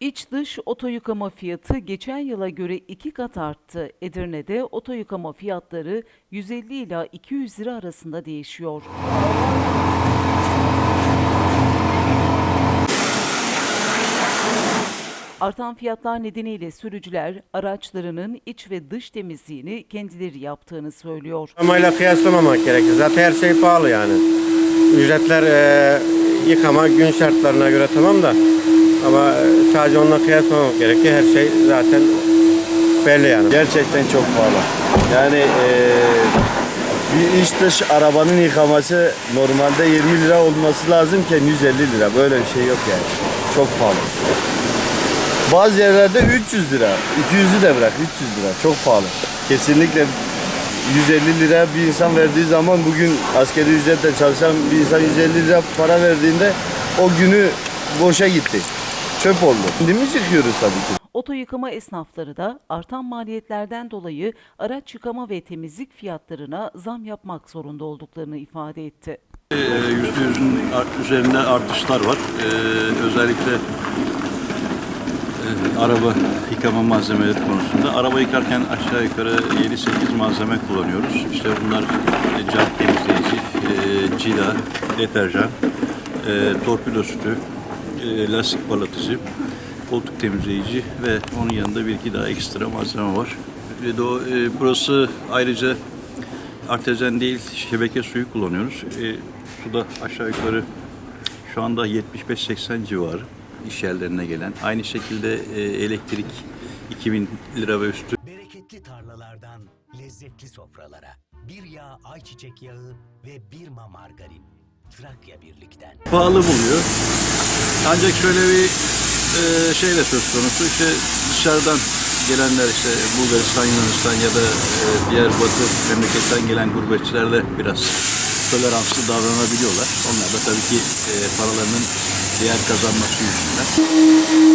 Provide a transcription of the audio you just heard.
İç dış oto yıkama fiyatı geçen yıla göre iki kat arttı. Edirne'de oto yıkama fiyatları 150 ila 200 lira arasında değişiyor. Artan fiyatlar nedeniyle sürücüler araçlarının iç ve dış temizliğini kendileri yaptığını söylüyor. Yıkamayla kıyaslamamak gerekir. Zaten her şey pahalı yani. Ücretler e, yıkama gün şartlarına göre tamam da ama e, sadece onunla kıyaslamamak gerekir. Her şey zaten belli yani. Gerçekten çok pahalı. Yani eee, bir iç dış arabanın yıkaması normalde 20 lira olması lazımken 150 lira. Böyle bir şey yok yani. Çok pahalı. Bazı yerlerde 300 lira. 200'ü de bırak 300 lira. Çok pahalı. Kesinlikle 150 lira bir insan verdiği zaman bugün askeri ücretle çalışan bir insan 150 lira para verdiğinde o günü boşa gitti. Çöp oldu. Kendimiz yıkıyoruz tabii ki. Oto yıkama esnafları da artan maliyetlerden dolayı araç yıkama ve temizlik fiyatlarına zam yapmak zorunda olduklarını ifade etti. Yüzde yüzün üzerinde artışlar var. Ee, özellikle e, araba yıkama malzemeleri konusunda. Araba yıkarken aşağı yukarı 7-8 malzeme kullanıyoruz. İşte bunlar e, cam temizleyici, e, cila, deterjan, e, torpido sütü, e, lastik parlatıcı, koltuk temizleyici ve onun yanında bir iki daha ekstra malzeme var. Ve de o, e, burası ayrıca artezyen değil şebeke suyu kullanıyoruz. E, suda aşağı yukarı şu anda 75-80 civarı iş yerlerine gelen. Aynı şekilde e, elektrik 2000 lira ve üstü. Bereketli tarlalardan lezzetli sofralara. Bir yağ ayçiçek yağı ve bir ma margarin. Trakya birlikten. Pahalı buluyor. Ancak şöyle bir e, şey de söz konusu. İşte dışarıdan gelenler işte Bulgaristan, Yunanistan ya da e, diğer batı memleketten gelen gurbetçiler de biraz toleranslı davranabiliyorlar. Onlar da tabii ki e, paralarının değer kazanması yüzünden.